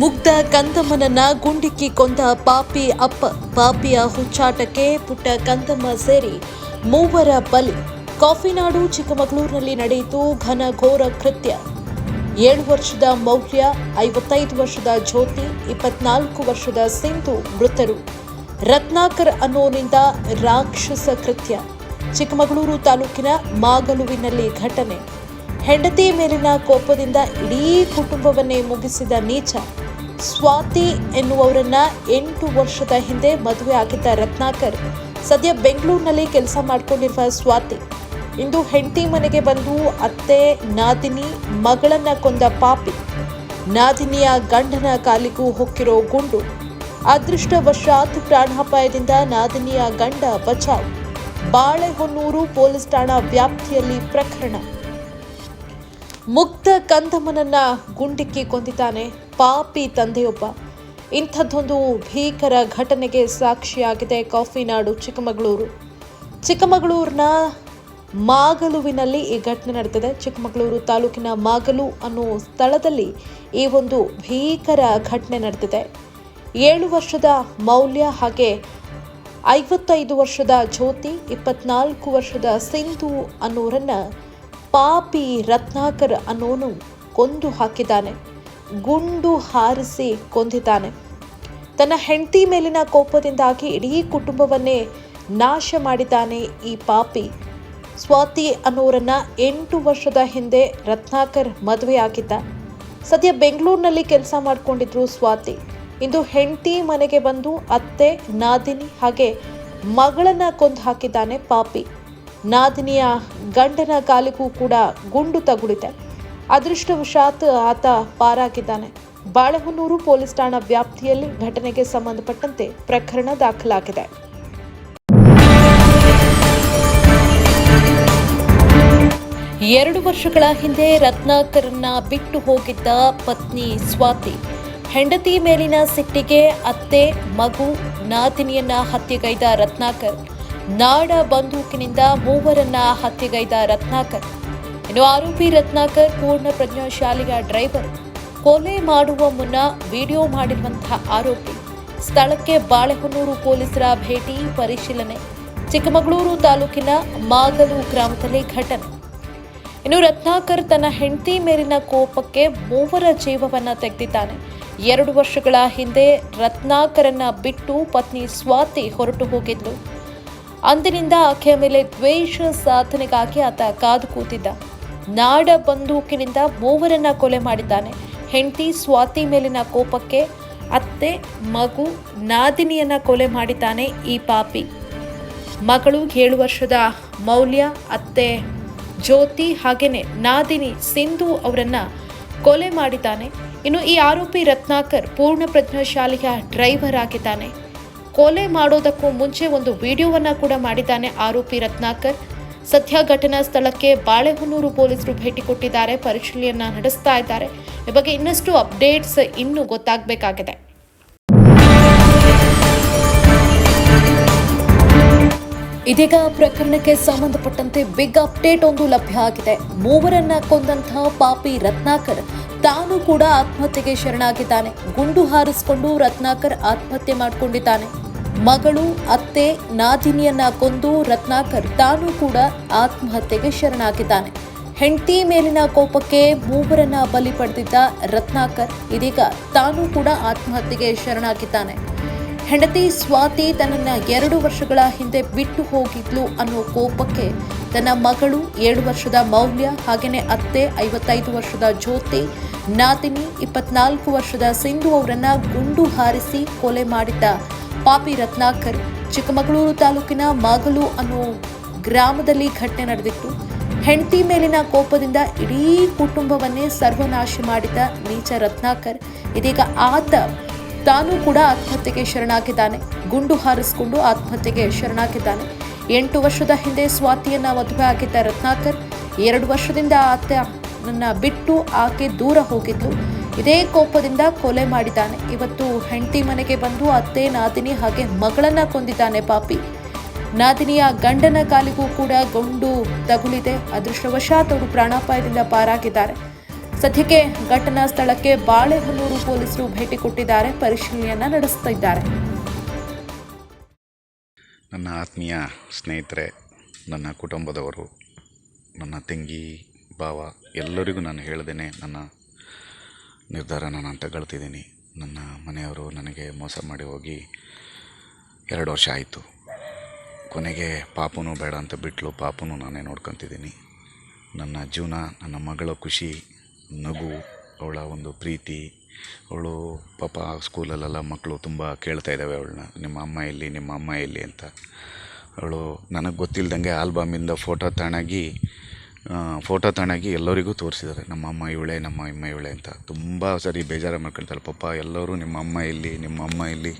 ಮುಗ್ಧ ಕಂದಮ್ಮನನ್ನ ಗುಂಡಿಕ್ಕಿ ಕೊಂದ ಪಾಪಿ ಅಪ್ಪ, ಪಾಪಿಯ ಹುಚ್ಚಾಟಕ್ಕೆ ಪುಟ್ಟ ಕಂದಮ್ಮ ಸೇರಿ ಮೂವರ ಬಲಿ ಕಾಫಿನಾಡು ಚಿಕ್ಕಮಗಳೂರಿನಲ್ಲಿ ನಡೆಯಿತು ಘನಘೋರ ಕೃತ್ಯ. ಏಳು ವರ್ಷದ ಮೌರ್ಯ, ಐವತ್ತೈದು ವರ್ಷದ ಜ್ಯೋತಿ, ಇಪ್ಪತ್ನಾಲ್ಕು ವರ್ಷದ ಸಿಂಧು ಮೃತರು. ರತ್ನಾಕರ್ ಅನ್ನೋನಿಂದ ರಾಕ್ಷಸ ಕೃತ್ಯ. ಚಿಕ್ಕಮಗಳೂರು ತಾಲೂಕಿನ ಮಾಗಲುವಿನಲ್ಲಿ ಘಟನೆ. ಹೆಂಡತಿ ಮೇಲಿನ ಕೋಪದಿಂದ ಇಡೀ ಕುಟುಂಬವನ್ನೇ ಮುಗಿಸಿದ ನೀಚ. ಸ್ವಾತಿ ಎನ್ನುವವರನ್ನ ಎಂಟು ವರ್ಷದ ಹಿಂದೆ ಮದುವೆ ಆಗಿದ್ದ ರತ್ನಾಕರ್ ಸದ್ಯ ಬೆಂಗಳೂರಿನಲ್ಲಿ ಕೆಲಸ ಮಾಡಿಕೊಂಡಿರುವ ಸ್ವಾತಿ. ಇಂದು ಹೆಂಡತಿ ಮನೆಗೆ ಬಂದು ಅತ್ತೆ, ನಾದಿನಿ, ಮಗಳನ್ನ ಕೊಂದ ಪಾಪಿ. ನಾದಿನಿಯ ಗಂಡನ ಕಾಲಿಗೂ ಹೊಕ್ಕಿರೋ ಗುಂಡು. ಅದೃಷ್ಟವಶಾತ್ ಪ್ರಾಣಾಪಾಯದಿಂದ ನಾದಿನಿಯ ಗಂಡ ಬಚಾವ್. ಬಾಳೆಹೊನ್ನೂರು ಪೊಲೀಸ್ ಠಾಣಾ ವ್ಯಾಪ್ತಿಯಲ್ಲಿ ಪ್ರಕರಣ. ಮುಕ್ತ ಕಂದಮನನ್ನ ಗುಂಡಿಕ್ಕಿ ಕೊಂದಿದ್ದಾನೆ. ಪಾಪಿ ತಂದೆಯೊಬ್ಬ. ಇಂಥದ್ದೊಂದು ಭೀಕರ ಘಟನೆಗೆ ಸಾಕ್ಷಿಯಾಗಿದೆ ಕಾಫಿನಾಡು ಚಿಕ್ಕಮಗಳೂರು. ಚಿಕ್ಕಮಗಳೂರಿನ ಮಾಗಲುವಿನಲ್ಲಿ ಈ ಘಟನೆ ನಡೆದಿದೆ. ಚಿಕ್ಕಮಗಳೂರು ತಾಲೂಕಿನ ಮಾಗಲು ಅನ್ನೋ ಸ್ಥಳದಲ್ಲಿ ಈ ಒಂದು ಭೀಕರ ಘಟನೆ ನಡೆದಿದೆ. ಏಳು ವರ್ಷದ ಮೌಲ್ಯ ಹಾಗೆ ಐವತ್ತೈದು ವರ್ಷದ ಜ್ಯೋತಿ, ಇಪ್ಪತ್ನಾಲ್ಕು ವರ್ಷದ ಸಿಂಧು ಅನ್ನೋರನ್ನು ಪಾಪಿ ರತ್ನಾಕರ್ ಅನ್ನೋನು ಕೊಂದು ಹಾಕಿದ್ದಾನೆ. ಗುಂಡು ಹಾರಿಸಿ ಕೊಂದಿದ್ದಾನೆ. ತನ್ನ ಹೆಂಡತಿ ಮೇಲಿನ ಕೋಪದಿಂದಾಗಿ ಇಡೀ ಕುಟುಂಬವನ್ನೇ ನಾಶ ಮಾಡಿದ್ದಾನೆ ಈ ಪಾಪಿ. ಸ್ವಾತಿ ಅನ್ನೋರನ್ನ ಎಂಟು ವರ್ಷದ ಹಿಂದೆ ರತ್ನಾಕರ್ ಮದುವೆಯಾಗಿದ್ದ. ಸದ್ಯ ಬೆಂಗಳೂರಿನಲ್ಲಿ ಕೆಲಸ ಮಾಡಿಕೊಂಡಿದ್ರು ಸ್ವಾತಿ. ಇಂದು ಹೆಂಡತಿ ಮನೆಗೆ ಬಂದು ಅತ್ತೆ, ನಾದಿನಿ ಹಾಗೆ ಮಗಳನ್ನ ಕೊಂದು ಹಾಕಿದ್ದಾನೆ ಪಾಪಿ. ನಾದಿನಿಯ ಗಂಡನ ಕಾಲಿಗೂ ಕೂಡ ಗುಂಡು ತಗುಲಿದೆ. ಅದೃಷ್ಟವಶಾತ್ ಆತ ಪಾರಾಗಿದ್ದಾನೆ. ಬಾಳೆಹೊನ್ನೂರು ಪೊಲೀಸ್ ಠಾಣಾ ವ್ಯಾಪ್ತಿಯಲ್ಲಿ ಘಟನೆಗೆ ಸಂಬಂಧಪಟ್ಟಂತೆ ಪ್ರಕರಣ ದಾಖಲಾಗಿದೆ. ಎರಡು ವರ್ಷಗಳ ಹಿಂದೆ ರತ್ನಾಕರನ್ನ ಬಿಟ್ಟು ಹೋಗಿದ್ದ ಪತ್ನಿ ಸ್ವಾತಿ, ಹೆಂಡತಿ ಮೇಲಿನ ಸಿಟ್ಟಿಗೆ ಅತ್ತೆ, ಮಗು, ನಾದಿನಿಯನ್ನ ಹತ್ಯೆಗೈದ ರತ್ನಾಕರ್, ನಾಡ ಬಂದೂಕಿನಿಂದ ಮೂವರನ್ನ ಹತ್ಯೆಗೈದ ರತ್ನಾಕರ್. ಇನ್ನು ಆರೋಪಿ ರತ್ನಾಕರ್ ಪೂರ್ಣ ಪ್ರಜ್ಞಾಶಾಲಿಯ ಡ್ರೈವರ್ ಕೊಲೆ ಮಾಡುವ ಮುನ್ನ ವಿಡಿಯೋ ಮಾಡಿರುವಂತಹ ಆರೋಪಿ ಸ್ಥಳಕ್ಕೆ ಬಾಳೆಹೊನ್ನೂರು ಪೊಲೀಸರ ಭೇಟಿ ಪರಿಶೀಲನೆ, ಚಿಕ್ಕಮಗಳೂರು ತಾಲೂಕಿನ ಮಾಗಲು ಗ್ರಾಮದಲ್ಲಿ ಘಟನೆ. ಇನ್ನು ರತ್ನಾಕರ್ ತನ್ನ ಹೆಂಡತಿ ಮೇಲಿನ ಕೋಪಕ್ಕೆ ಮೂವರ ಜೀವವನ್ನ ತೆಗೆದಿದ್ದಾನೆ. ಎರಡು ವರ್ಷಗಳ ಹಿಂದೆ ರತ್ನಾಕರನ್ನ ಬಿಟ್ಟು ಪತ್ನಿ ಸ್ವಾತಿ ಹೊರಟು ಹೋಗಿದ್ಲು. ಅಂದಿನಿಂದ ಆಕೆಯ ಮೇಲೆ ದ್ವೇಷ ಸಾಧನೆಗಾಗಿ ಆತ ಕಾದು ಕೂತಿದ್ದ. ನಾಡ ಬಂದೂಕಿನಿಂದ ಮೂವರನ್ನ ಕೊಲೆ ಮಾಡಿದ್ದಾನೆ. ಹೆಂಡತಿ ಸ್ವಾತಿ ಮೇಲಿನ ಕೋಪಕ್ಕೆ ಅತ್ತೆ ಮಗು ನಾದಿನಿಯನ್ನ ಕೊಲೆ ಮಾಡಿದ್ದಾನೆ ಈ ಪಾಪಿ. ಮಗಳು ಏಳು ವರ್ಷದ ಮೌಲ್ಯ, ಅತ್ತೆ ಜ್ಯೋತಿ ಹಾಗೇನೆ ನಾದಿನಿ ಸಿಂಧು ಅವರನ್ನ ಕೊಲೆ ಮಾಡಿದ್ದಾನೆ. ಇನ್ನು ಈ ಆರೋಪಿ ರತ್ನಾಕರ್ ಪೂರ್ಣ ಪ್ರಜ್ಞಾಶಾಲೆಯ ಡ್ರೈವರ್ ಆಗಿದ್ದಾನೆ. ಕೊಲೆ ಮಾಡೋದಕ್ಕೂ ಮುಂಚೆ ಒಂದು ವಿಡಿಯೋವನ್ನು ಕೂಡ ಮಾಡಿದ್ದಾನೆ ಆರೋಪಿ ರತ್ನಾಕರ್. ಸದ್ಯ ಘಟನಾ ಸ್ಥಳಕ್ಕೆ ಬಾಳೆಹೊನ್ನೂರು ಪೊಲೀಸರು ಭೇಟಿ ಕೊಟ್ಟಿದ್ದಾರೆ. ಪರಿಶೀಲನೆಯನ್ನ ನಡೆಸ್ತಾ ಇದ್ದಾರೆ. ಈ ಬಗ್ಗೆ ಇನ್ನಷ್ಟು ಅಪ್ಡೇಟ್ಸ್ ಇನ್ನೂ ಗೊತ್ತಾಗಬೇಕಾಗಿದೆ. ಇದೀಗ ಪ್ರಕರಣಕ್ಕೆ ಸಂಬಂಧಪಟ್ಟಂತೆ ಬಿಗ್ ಅಪ್ಡೇಟ್ ಒಂದು ಲಭ್ಯ ಆಗಿದೆ. ಮೂವರನ್ನ ಕೊಂದಂತಹ ಪಾಪಿ ರತ್ನಾಕರ್ ತಾನು ಕೂಡ ಆತ್ಮಹತ್ಯೆಗೆ ಶರಣಾಗಿದ್ದಾನೆ. ಗುಂಡು ಹಾರಿಸಿಕೊಂಡು ರತ್ನಾಕರ್ ಆತ್ಮಹತ್ಯೆ ಮಾಡಿಕೊಂಡಿದ್ದಾನೆ. ಮಗಳು, ಅತ್ತೆ, ನಾದಿನಿಯನ್ನ ಕೊಂದು ರತ್ನಾಕರ್ ತಾನು ಕೂಡ ಆತ್ಮಹತ್ಯೆಗೆ ಶರಣಾಗಿದ್ದಾನೆ. ಹೆಂಡತಿ ಮೇಲಿನ ಕೋಪಕ್ಕೆ ಮೂವರನ್ನ ಬಲಿ ಪಡೆದಿದ್ದ ರತ್ನಾಕರ್ ಇದೀಗ ತಾನು ಕೂಡ ಆತ್ಮಹತ್ಯೆಗೆ ಶರಣಾಗಿದ್ದಾನೆ. ಹೆಂಡತಿ ಸ್ವಾತಿ ತನ್ನನ್ನು ಎರಡು ವರ್ಷಗಳ ಹಿಂದೆ ಬಿಟ್ಟು ಹೋಗಿದ್ಲು ಅನ್ನೋ ಕೋಪಕ್ಕೆ ತನ್ನ ಮಗಳು ಏಳು ವರ್ಷದ ಮೌಲ್ಯ ಹಾಗೆಯೇ ಅತ್ತೆ ಐವತ್ತೈದು ವರ್ಷದ ಜ್ಯೋತಿ, ನಾದಿನಿ ಇಪ್ಪತ್ನಾಲ್ಕು ವರ್ಷದ ಸಿಂಧು ಅವರನ್ನ ಗುಂಡು ಹಾರಿಸಿ ಕೊಲೆ ಮಾಡಿದ್ದ ಪಾಪಿ ರತ್ನಾಕರ್, ಚಿಕ್ಕಮಗಳೂರು ತಾಲೂಕಿನ ಮಾಗಲು ಅನ್ನೋ ಗ್ರಾಮದಲ್ಲಿ ಘಟನೆ ನಡೆದಿತ್ತು. ಹೆಂಡತಿ ಮೇಲಿನ ಕೋಪದಿಂದ ಇಡೀ ಕುಟುಂಬವನ್ನೇ ಸರ್ವನಾಶ ಮಾಡಿದ ನೀಚ ರತ್ನಾಕರ್, ಇದೀಗ ಆತ ತಾನು ಕೂಡ ಆತ್ಮಹತ್ಯೆಗೆ ಶರಣಾಗಿದ್ದಾನೆ. ಗುಂಡು ಹಾರಿಸಿಕೊಂಡು ಆತ್ಮಹತ್ಯೆಗೆ ಶರಣಾಗಿದ್ದಾನೆ. ಎಂಟು ವರ್ಷದ ಹಿಂದೆ ಸ್ವಾತಿಯನ್ನ ಮದುವೆ ಆಗಿದ್ದ ರತ್ನಾಕರ್, ಎರಡು ವರ್ಷದಿಂದ ಆತನನ್ನ ಬಿಟ್ಟು ಆಕೆ ದೂರ ಹೋಗಿದ್ಲು. ಇದೇ ಕೋಪದಿಂದ ಕೊಲೆ ಮಾಡಿದ್ದಾನೆ. ಇವತ್ತು ಹೆಂಡತಿ ಮನೆಗೆ ಬಂದು ಅತ್ತೆ, ನಾದಿನಿ ಹಾಗೆ ಮಗಳನ್ನ ಕೊಂದಿದ್ದಾನೆ ಪಾಪಿ. ನಾದಿನಿಯ ಗಂಡನ ಕಾಲಿಗೂ ಕೂಡ ಗುಂಡು ತಗುಲಿದೆ. ಅದೃಷ್ಟವಶಾತ್ ಅವರು ಪ್ರಾಣಾಪಾಯದಿಂದ ಪಾರಾಗಿದ್ದಾರೆ. ಸದ್ಯಕ್ಕೆ ಘಟನಾ ಸ್ಥಳಕ್ಕೆ ಬಾಳೆಹೊನ್ನೂರು ಪೊಲೀಸರು ಭೇಟಿ ಕೊಟ್ಟಿದ್ದಾರೆ. ಪರಿಶೀಲನೆಯನ್ನ ನಡೆಸುತ್ತಿದ್ದಾರೆ ನನ್ನ ಆತ್ಮೀಯ ಸ್ನೇಹಿತರೆ, ನನ್ನ ಕುಟುಂಬದವರು, ನನ್ನ ತಂಗಿ ಭಾವ ಎಲ್ಲರಿಗೂ ನಾನು ಹೇಳ್ದೇನೆ, ನನ್ನ ನಿರ್ಧಾರ ನಾನು ತಗೊಳ್ತಿದ್ದೀನಿ. ನನ್ನ ಮನೆಯವರು ನನಗೆ ಮೋಸ ಮಾಡಿ ಹೋಗಿ ಎರಡು ವರ್ಷ ಆಯಿತು. ಕೊನೆಗೆ ಪಾಪನೂ ಬೇಡ ಅಂತ ಬಿಟ್ಲು, ಪಾಪುನೂ ನಾನೇ ನೋಡ್ಕೊತಿದ್ದೀನಿ. ನನ್ನ ಜೀವನ, ನನ್ನ ಮಗಳ ಖುಷಿ, ನಗು, ಅವಳ ಒಂದು ಪ್ರೀತಿ, ಅವಳು ಪಾಪ ಸ್ಕೂಲಲ್ಲೆಲ್ಲ ಮಕ್ಕಳು ತುಂಬ ಕೇಳ್ತಾ ಇದ್ದಾವೆ ಅವಳನ್ನ, ನಿಮ್ಮ ಅಮ್ಮ ಎಲ್ಲಿ, ನಿಮ್ಮ ಅಮ್ಮ ಎಲ್ಲಿ ಅಂತ. ಅವಳು ನನಗೆ ಗೊತ್ತಿಲ್ದಂಗೆ ಆಲ್ಬಮಿಂದ ಫೋಟೋ ತಣಗಿ ಫೋಟೋ ತಣಗಿ ಎಲ್ಲರಿಗೂ ತೋರಿಸಿದ್ದಾರೆ. ನಮ್ಮ ಅಮ್ಮ ಇವಳೆ, ನಮ್ಮ ಅಮ್ಮ ಇವಳೆ ಅಂತ. ತುಂಬ ಸರಿ ಬೇಜಾರು ಮಾಡ್ಕೊಳ್ತಾರೆ. ಪಾಪ ಎಲ್ಲರೂ ನಿಮ್ಮ ಅಮ್ಮ ಇಲ್ಲಿ, ನಿಮ್ಮ ಅಮ್ಮ ಇಲ್ಲಿ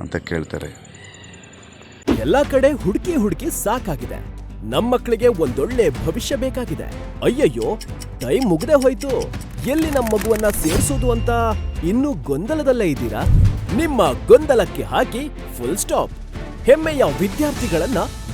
ಅಂತ ಕೇಳ್ತಾರೆ. ಎಲ್ಲ ಕಡೆ ಹುಡುಕಿ ಹುಡುಕಿ ಸಾಕಾಗಿದೆ. ನಮ್ಮ ಮಕ್ಕಳಿಗೆ ಒಂದೊಳ್ಳೆ ಭವಿಷ್ಯ ಬೇಕಾಗಿದೆ. ಅಯ್ಯಯ್ಯೋ, ಟೈಮ್ ಮುಗ್ದೆ ಹೋಯ್ತು. ಎಲ್ಲಿ ನಮ್ಮ ಮಗುವನ್ನ ಸೇರಿಸೋದು ಅಂತ ಇನ್ನೂ ಗೊಂದಲದಲ್ಲೇ ಇದ್ದೀರಾ? ನಿಮ್ಮ ಗೊಂದಲಕ್ಕೆ ಹಾಕಿ ಫುಲ್ ಸ್ಟಾಪ್ ಹೆಮ್ಮೆಯ ವಿದ್ಯಾರ್ಥಿಗಳನ್ನ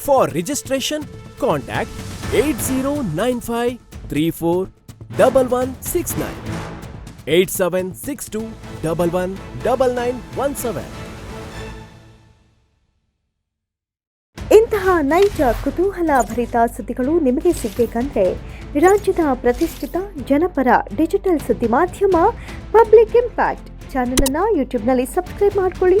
For registration contact eight zero nine five three four double one six nine eight seven six two double one double nine one seven ಇಂತಹ ನೈಜ ಕುತೂಹಲ ಭರಿತ ಸುದ್ದಿಗಳು ನಿಮಗೆ ಸಿಗಬೇಕಂದ್ರೆ ರಾಜ್ಯದ ಪ್ರತಿಷ್ಠಿತ ಜನಪರ ಡಿಜಿಟಲ್ ಸುದ್ದಿ ಮಾಧ್ಯಮ ಪಬ್ಲಿಕ್ ಇಂಪ್ಯಾಕ್ಟ್ ಚಾನಲನ್ನು ಯೂಟ್ಯೂಬ್ನಲ್ಲಿ ಸಬ್ಸ್ಕ್ರೈಬ್ ಮಾಡ್ಕೊಳ್ಳಿ.